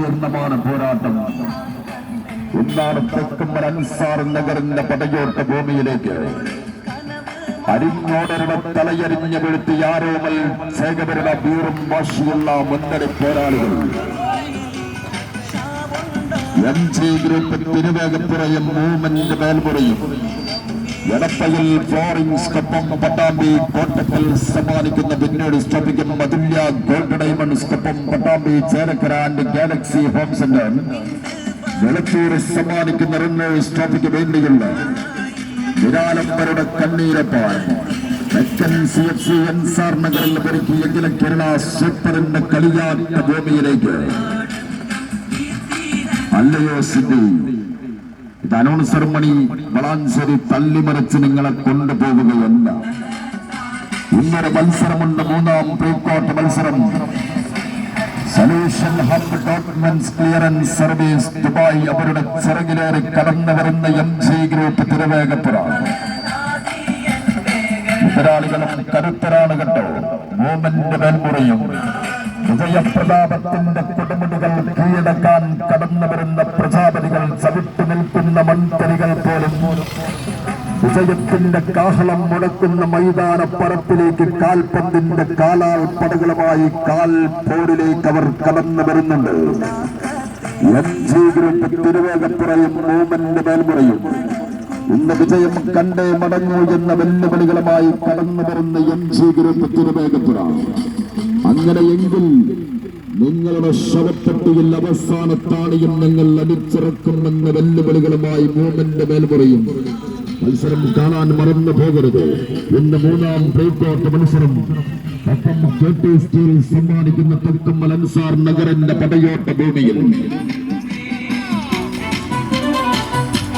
സങ്കീർണമാണ് പോരാട്ടം. എന്താണ് തെക്കുമ്പൽ അൻസാർ നഗറിന്റെ പടയോട്ട ഭൂമിയിലേക്ക്. അരിഞ്ഞോടരുടെ തലയരിഞ്ഞ് വീഴ്ത്തി ആരോമൽ സേകരുടെ വീറും വാശിയുള്ള മുന്നണി പോരാളികൾ. എം ജി ഗ്രൂപ്പ് തിരുവേഗപ്പുറയും മൂവ്മെന്റ് മേൽമുറയും. എടപ്പയിൽ ഫ്ലോറിംഗ്സ്ക്കൊപ്പം പട്ടാമ്പി കോട്ടക്കൽ സമ്മാനിക്കുന്ന പിന്നീട് സ്റ്റോപ്പിക്കും Athulya gold ഡയമണ്ട്സ്ക്കൊപ്പം Pattambi Cherakkara and galaxy home centre. Veluthur സമ്മാനിക്കുന്ന റണ്ണേഴ്സ് ട്രോഫിക്ക് വേണ്ടിയുള്ള നിരാലംബരുടെ കണ്ണീരപ്പാൻ തെക്കൻ സി ഒരുക്കിയെങ്കിലും കേരള സൂപ്പറിന്റെ കളിയാട്ട ഭൂമിയിലേക്ക്. അല്ലയോ സിദ്ധി ഇത് അനൗൺസർ മണി വളാഞ്ചേരി തള്ളിമറിച്ച് നിങ്ങളെ കൊണ്ടുപോവുകയല്ല ഇന്നൊരു മത്സരമുണ്ട് മൂന്നാം പ്രീക്വാർട്ടർ മത്സരം. Solution hub documents clearance service Dubai അവരുടെ ചിറകിലേറി കടന്നു വരുന്ന എം ജി ഗ്രൂപ്പ് തിരുവേഗപ്പുറ. എതിരാളികളും കരുത്തരാണ് കേട്ടോ. മൂവ്മെന്റ് മേൽമുറയും. വിജയപ്രതാപത്തിന്റെ കൊടുമുടികൾ കീഴടക്കാൻ കടന്നു വരുന്ന പ്രജാപതികൾ ചവിട്ടു നിൽക്കുന്ന മൺതരികൾ പോലും വിജയത്തിന്റെ കാഹളം മുടക്കുന്ന മൈതാന പറപ്പിലേക്ക് കാൽപന്തിന്റെ കാലാൽ പടകളുമായി കാൽ പോരിലേക്ക് അവർ കടന്നു വരുന്നുണ്ട്. എം ജി ഗ്രൂപ്പ് തിരുവേഗപ്പുറയും മൂമന്റെ മേൽമുറയും ഇന്ന് വിജയം കണ്ടേ മടങ്ങൂ എന്ന വെല്ലുവിളികളുമായി കടന്നു വരുന്ന എം ജി ഗ്രൂപ്പ് തിരുവേഗപ്പുറ അങ്ങനെയെങ്കിൽ നിങ്ങളുടെ ശവപ്പെട്ടിയിൽ അവസാനത്താണിയും നിങ്ങൾ അടിച്ചിറക്കുമെന്ന വെല്ലുവിളികളുമായി മൂവ്മെന്റ് മേൽമുറയും മത്സരം കാണാൻ മറന്നു പോകരുത്. ഇന്ന് മൂന്നാം പ്രീക്വാർട്ടർ മത്സരം. സമ്മാനിക്കുന്ന തെക്കുമ്മൽ അൻസാർ നഗരന്റെ പടയോട്ട ഭൂമിയിൽ.